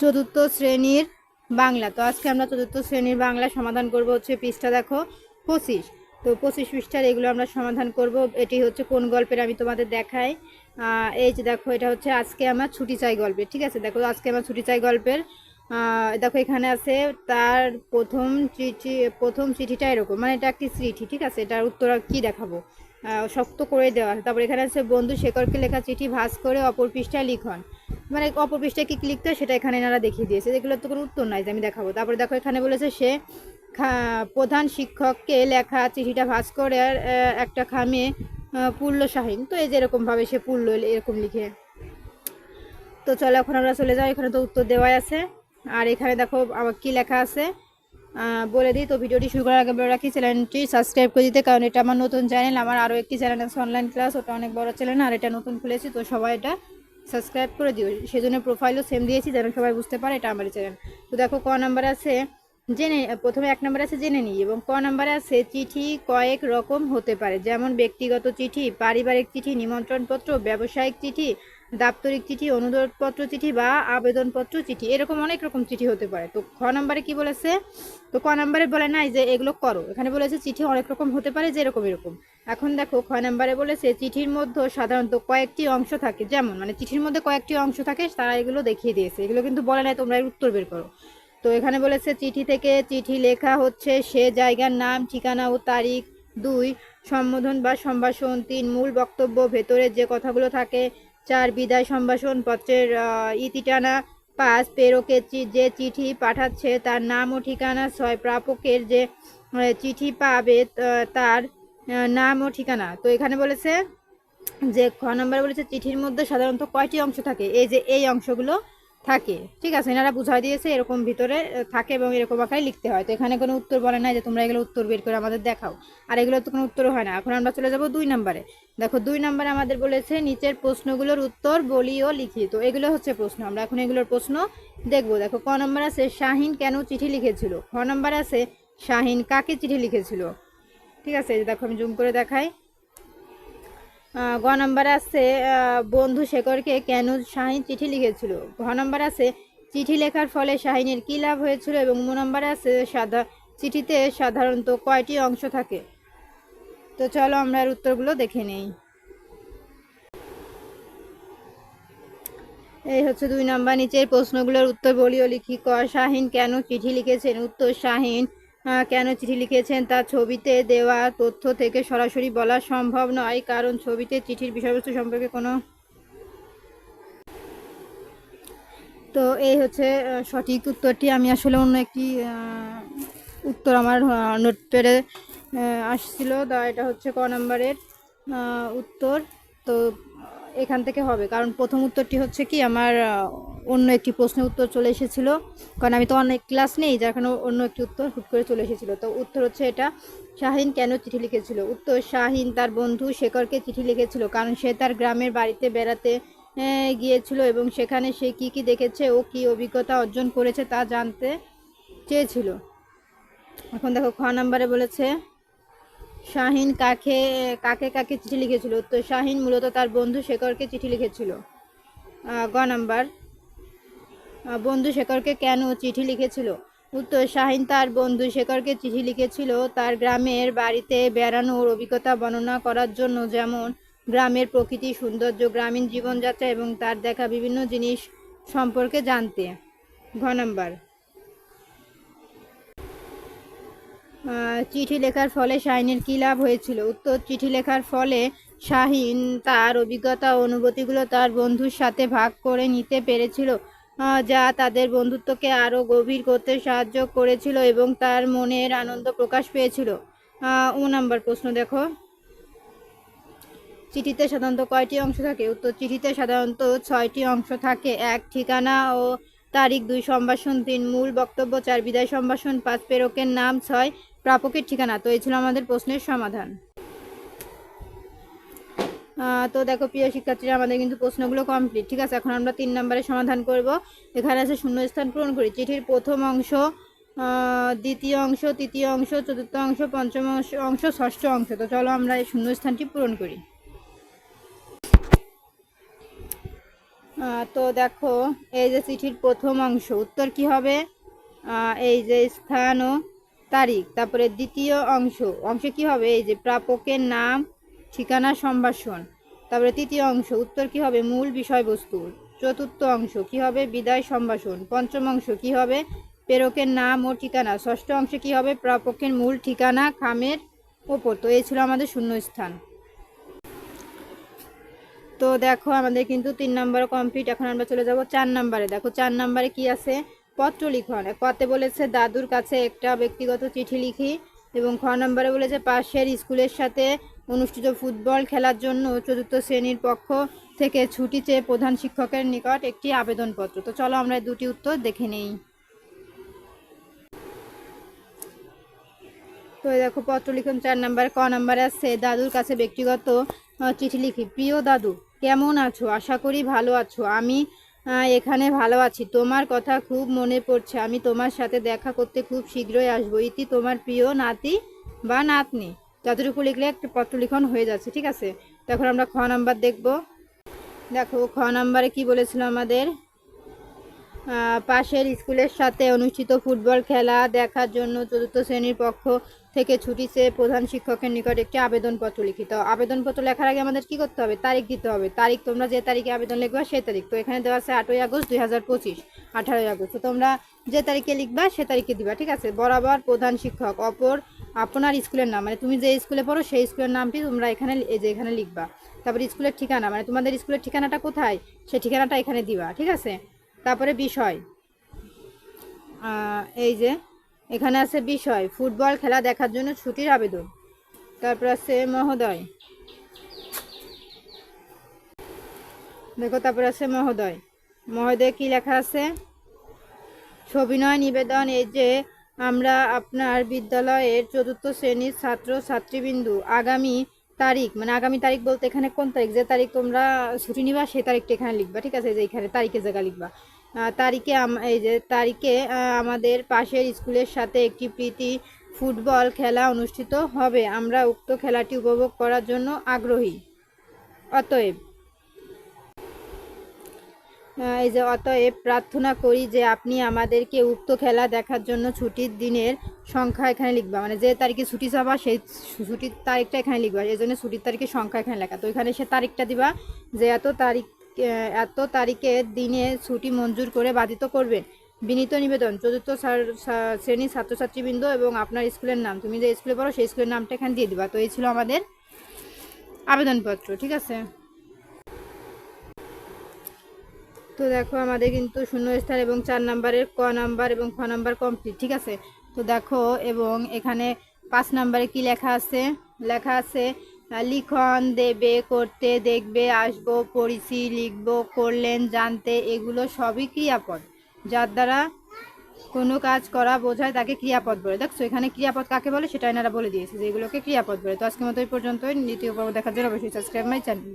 চতুর্থ শ্রেণির বাংলা। তো আজকে আমরা চতুর্থ শ্রেণির বাংলা সমাধান করব হচ্ছে পৃষ্ঠা দেখো, পঁচিশ। তো পঁচিশ পৃষ্ঠার এগুলো আমরা সমাধান করব। এটি হচ্ছে কোন গল্পের আমি তোমাদের দেখাই। এই যে দেখো, এটা হচ্ছে আজকে আমার ছুটি চাই গল্পের, ঠিক আছে? দেখো, আজকে আমার ছুটি চাই গল্পের। দেখো, এখানে আছে তার প্রথম চিঠি, প্রথম চিঠিটা এরকম মানে এটা একটি চিঠি ঠিক আছে? এটার উত্তর কি দেখাবো? শক্ত করে দেওয়া আছে তারপর এখানে আছে বন্ধু শেখরকে লেখা চিঠি ভাঁজ করে অপর পৃষ্ঠায় লিখন। মানে অপর পৃষ্ঠায় কি লিখতে সেটা এখানে এনারা দেখিয়ে দিয়েছে। এগুলো তো কোনো উত্তর নাই যে আমি দেখাবো। তারপরে দেখো এখানে বলেছে সে প্রধান শিক্ষককে লেখা চিঠিটা ভাঁজ করে একটা খামে পুরলো শাহিন। তো এই যে এরকমভাবে সে পুরলো এরকম লিখে। তো চলো এখন আমরা চলে যাই। এখানে তো উত্তর দেওয়াই আছে। আর এখানে দেখো আমার কী লেখা আছে? বলে দিই, তো ভিডিওটি শুরু করার আগে বলে রাখি, চ্যানেলটি সাবস্ক্রাইব করে দিতে, কারণ এটা আমার নতুন চ্যানেল, আমার আরও একটি চ্যানেল আছে অনলাইন ক্লাস ওটা অনেক বড় চ্যানেল, আর এটা নতুন খুলেছি, তো সবাই এটা সাবস্ক্রাইব করে দিও। সেজন্য প্রোফাইলও সেম দিয়েছি, যেন সবাই বুঝতে পারে এটা আমার চ্যানেল। তো দেখো, ক নাম্বার আছে, জেনে, প্রথমে এক নম্বরে আছে, জেনে নিই, এবং ক নম্বরে আছে, চিঠি কয়েক রকম হতে পারে, যেমন ব্যক্তিগত চিঠি, পারিবারিক চিঠি, নিমন্ত্রণপত্র, ব্যবসায়িক চিঠি দাপ্তরিক চিঠি, অনুরোধপত্র চিঠি বা আবেদনপত্র চিঠি, এরকম অনেক রকম চিঠি হতে পারে। তো খ নম্বরে কি বলেছে? তো ক নম্বরে বলে নাই যে এগুলো করো। এখানে বলেছে চিঠি অনেক রকম হতে পারে যে এরকম এরকম। এখন দেখো, খ নম্বরে বলেছে চিঠির মধ্যে সাধারণত কয়েকটি অংশ থাকে। যেমন মানে চিঠির মধ্যে কয়েকটি অংশ থাকে, তারা এগুলো দেখিয়ে দিয়েছে। এগুলো কিন্তু বলে নাই, তোমরা উত্তর বের করো। তো এখানে বলেছে চিঠি থেকে চিঠি লেখা হচ্ছে সে জায়গার নাম, ঠিকানা ও তারিখ, দুই, সম্বোধন বা সম্ভাষণ, তিন, মূল বক্তব্য, ভেতরে যে কথাগুলো থাকে চার বিদায় সম্ভাষণ পত্রের ইতিটানা পাঁচ প্রেরকের চি- যে চিঠি পাঠাচ্ছে তার নাম ও ঠিকানা, ছয় প্রাপকের যে চিঠি পাবে তার নাম ও ঠিকানা। তো এখানে বলেছে যে, খ নম্বরে বলেছে, চিঠির মধ্যে সাধারণত কয়টি অংশ থাকে? এই যে, এই অংশগুলো থাকে। ঠিক আছে, এনারা বুঝাই দিয়েছে এরকম ভিতরে থাকে এবং এরকম আকারে লিখতে হয়। তো এখানে কোনো উত্তর বলে নাই যে তোমরা এগুলো উত্তর বের করে আমাদের দেখাও। আর এগুলো তো কোনো উত্তর হয় না। এখন আমরা চলে যাব দুই নম্বরে। দেখো, দুই নম্বরে আমাদের বলেছে, নিচের প্রশ্নগুলোর উত্তর বলি ও লিখি। তো এগুলো হচ্ছে প্রশ্ন, আমরা এখন এগুলোর প্রশ্ন দেখব। দেখো, ক নম্বর আছে, শাহিন কেন চিঠি লিখেছিল? খ নম্বর আছে, শাহিন কাকে চিঠি লিখেছিল? ঠিক আছে দেখো, আমি জুম করে দেখাই। গ নম্বর আছে বন্ধু শেখরকে কেন শাহিন চিঠি লিখেছিল? ঘ নম্বর আছে, চিঠি লেখার ফলে শাহিনের কী লাভ হয়েছিল? এবং মু নম্বরে আছে সাদা চিঠিতে সাধারণত কয়টি অংশ থাকে? তো চলো আমরা এর উত্তরগুলো দেখে নেই। এই হচ্ছে দুই নম্বর, নিচের প্রশ্নগুলোর উত্তর বলিও লিখি। ক, শাহিন কেন চিঠি লিখেছেন? উত্তর, শাহিন কেন চিঠি লিখেছেন? তা ছবিতে দেওয়া তথ্য থেকে সরাসরি বলা সম্ভব নয়, কারণ ছবিতে চিঠির বিষয়বস্তু সম্পর্কে কোনো তো এই হচ্ছে সঠিক উত্তরটি। আমি আসলে অন্য একটি উত্তর আমার নোটপ্যাডে আসছিল। তা এটা হচ্ছে ক নম্বরের উত্তর। তো এখান থেকে হবে। কারণ প্রথম উত্তরটি হচ্ছে কি, আমার অন্য একটি প্রশ্নের উত্তর চলে এসেছিল। কারণ আমি তো অনেক ক্লাস নেই, যার কারণে অন্য একটি উত্তর হুট করে চলে এসেছিল। তো উত্তর হচ্ছে এটা, শাহিন কেন চিঠি লিখেছিল? উত্তর, শাহিন তার বন্ধু শেখরকে চিঠি লিখেছিল, কারণ সে তার গ্রামের বাড়িতে বেড়াতে গিয়েছিল এবং সেখানে সে কি কি দেখেছে ও কি অভিজ্ঞতা অর্জন করেছে তা জানতে চেয়েছিল। এখন দেখো, খ নাম্বারে বলেছে শাহিন কাকে কাকে কাকে চিঠি লিখেছিল? তো শাহিন মূলত তার বন্ধু শেখরকে চিঠি লিখেছিল। গ নাম্বার। বন্ধু শেখরকে কেন চিঠি লিখেছিল? উত্তর, শাহিন তার বন্ধু শেখরকে চিঠি লিখেছিল তার গ্রামের বাড়িতে বেড়ানোর অভিজ্ঞতা বর্ণনা করার জন্য, যেমন গ্রামের প্রকৃতি, সৌন্দর্য, গ্রামীণ জীবনযাত্রা এবং তার দেখা বিভিন্ন জিনিস সম্পর্কে জানতে। ঘ নাম্বার। চিঠি লেখার ফলে শাহিনের কী লাভ হয়েছিল? উত্তর, চিঠি লেখার ফলে শাহিন তার অভিজ্ঞতা ও অনুভূতিগুলো তার বন্ধুর সাথে ভাগ করে নিতে পেরেছিল যা তাদের বন্ধুত্বকে আরও গভীর করতে সাহায্য করেছিল এবং তার মনের আনন্দ প্রকাশ পেয়েছিল। ও নাম্বার প্রশ্ন দেখো। চিঠিতে সাধারণত কয়টি অংশ থাকে? উত্তর, চিঠিতে সাধারণত ছয়টি অংশ থাকে। এক ঠিকানা ও তারিখ দুই, সম্ভাষণ তিন, মূল বক্তব্য চার, বিদায় সম্ভাষণ পাঁচ, প্রেরকের নাম ছয়, প্রাপকের ঠিকানা। তো এই ছিল আমাদের প্রশ্নের সমাধান। তো দেখো, প্রিয় শিক্ষার্থীরা, আমাদের কিন্তু প্রশ্নগুলো কমপ্লিট ঠিক আছে, এখন আমরা তিন নম্বরে সমাধান করব। এখানে আছে শূন্যস্থান পূরণ করি। চিঠির প্রথম অংশ দ্বিতীয় অংশ, তৃতীয় অংশ, চতুর্থ অংশ, পঞ্চম অংশ অংশ, ষষ্ঠ অংশ। তো চলো আমরা এই শূন্যস্থানটি পূরণ করি। তো দেখো, এই যে চিঠির প্রথম অংশ, উত্তর কি হবে? এই যে স্থান ও তারিখ, তারপরে দ্বিতীয় অংশ অংশ কি হবে? এই যে প্রাপকের নাম, ঠিকানা, সম্ভাষণ, তারপরে তৃতীয় অংশ, উত্তর কি হবে? মূল বিষয়বস্তু, চতুর্থ অংশ কি হবে? বিদায় সম্ভাষণ, পঞ্চম অংশ কি হবে? প্রেরকের নাম ও ঠিকানা, ষষ্ঠ অংশ কি হবে? প্রাপকের মূল ঠিকানা, খামের ওপর। তো এই ছিল আমাদের শূন্যস্থান। তো দেখো আমাদের কিন্তু তিন নম্বর কমপ্লিট এখন আমরা চলে যাব চার নম্বরে। দেখো চার নম্বরে কি আছে? পত্র লিখন কতে বলেছে, দাদুর কাছে একটা ব্যক্তিগত চিঠি লিখি এবং খ নম্বরে বলেছে, পাশের স্কুলের সাথে অনুষ্ঠিত ফুটবল খেলার জন্য চতুর্থ শ্রেণির পক্ষ থেকে ছুটি চেয়ে প্রধান শিক্ষকের নিকট একটি আবেদনপত্র। তো চলো আমরা দুটি উত্তর দেখে নেই। তো দেখো পত্র লিখন চার নাম্বার, ক নাম্বারে আছে, দাদুর কাছে ব্যক্তিগত চিঠি লিখি। প্রিয় দাদু কেমন আছো? আশা করি ভালো আছো। আমি এখানে ভালো আছি। তোমার কথা খুব মনে পড়ছে। আমি তোমার সাথে দেখা করতে খুব শীঘ্রই আসব। ইতি তোমার প্রিয় নাতি বা নাতনি। যতটুকু লিখলে একটা পত্র লিখন হয়ে যাচ্ছে, ঠিক আছে? তখন আমরা খ নাম্বার দেখব। দেখো, খ নাম্বারে কি বলেছিল আমাদের? পাশের স্কুলের সাথে অনুষ্ঠিত ফুটবল খেলা দেখার জন্য চতুর্থ শ্রেণির পক্ষ থেকে ছুটি চেয়ে প্রধান শিক্ষকের নিকট একটি আবেদনপত্র লিখিত। আবেদনপত্র লেখার আগে আমাদের কি করতে হবে? তারিখ দিতে হবে। তারিখ তোমরা যে তারিখে আবেদন লিখবা সেই তারিখ। তো এখানে দেওয়া আছে আটই আগস্ট দুই হাজার পঁচিশ, আঠারোই আগস্ট। তো তোমরা যে তারিখে লিখবা সে তারিখে দিবা, ঠিক আছে? বরাবর প্রধান শিক্ষক, অপর আপনার স্কুলের নাম মানে তুমি যে স্কুলে পড়ো সেই স্কুলের নামটি তোমরা এখানে এই যে এখানে লিখবা। তারপর স্কুলের ঠিকানা মানে তোমাদের স্কুলের ঠিকানাটা কোথায়? সেই ঠিকানাটা এখানে দিবা, ঠিক আছে? তারপরে বিষয়। এই যে, এখানে আছে বিষয়, ফুটবল খেলা দেখার জন্য ছুটির আবেদন। তারপর আছে মহোদয়। দেখো, তারপর আছে মহোদয়। মহোদয় কি লেখা আছে? সবিনয় নিবেদন, এই যে, আমরা আপনার বিদ্যালয়ের চতুর্থ শ্রেণির ছাত্র ছাত্রীবিন্দু আগামী তারিখ মানে আগামী তারিখ বলতে এখানে কোন তারিখ? যে তারিখ তোমরা ছুটি নিবা সেই তারিখটা এখানে লিখবা, ঠিক আছে? যে এখানে তারিখের জায়গা লিখবা। তারিখে এই যে তারিখে আমাদের পাশের স্কুলের সাথে একটি প্রীতি ফুটবল খেলা অনুষ্ঠিত হবে। আমরা উক্ত খেলাটি উপভোগ করার জন্য আগ্রহী। অতএব এই যে অতএব প্রার্থনা করি যে আপনি আমাদেরকে উক্ত খেলা দেখার জন্য ছুটির দিনের সংখ্যা এখানে লিখবা। মানে যে তারিখে ছুটি যাবা সেই ছুটির তারিখটা এখানে লিখবা। এই জন্য ছুটির তারিখের সংখ্যা এখানে লেখা। তো এখানে সে তারিখটা দিবা যে এত তারিখ এত তারিখের দিনে ছুটি মঞ্জুর করে বাধিত করবেন। বিনীত নিবেদন, চতুর্থ শ্রেণির ছাত্রছাত্রীবৃন্দ এবং আপনার স্কুলের নাম। তুমি যে স্কুলে পড়ো সেই স্কুলের নামটা এখানে দিয়ে দিবা। তো এই ছিল আমাদের আবেদনপত্র, ঠিক আছে? তো দেখো আমাদের কিন্তু শূন্য শূন্যস্থান এবং চার নাম্বারের ক নাম্বার এবং খ নাম্বার কমপ্লিট ঠিক আছে? তো দেখো, এবং এখানে পাঁচ নাম্বারে কি লেখা আছে? লেখা আছে, লিখন দেবে, করতে দেখবে, আসব, পড়িছি, লিখব, করলেন, জানতে, এগুলো সবই ক্রিয়াপদ। যার দ্বারা কোনো কাজ করা, বোঝায়, তাকে ক্রিয়াপদ বলে। দেখছ, এখানে ক্রিয়াপদ কাকে বলে? সেটা এনারা বলে দিয়েছে যে এগুলোকে ক্রিয়াপদ বলে। তো আজকের মতো এই পর্যন্তই। দ্বিতীয় পর্ব দেখার জন্য অবশ্যই সাবস্ক্রাইব মাই চ্যানেল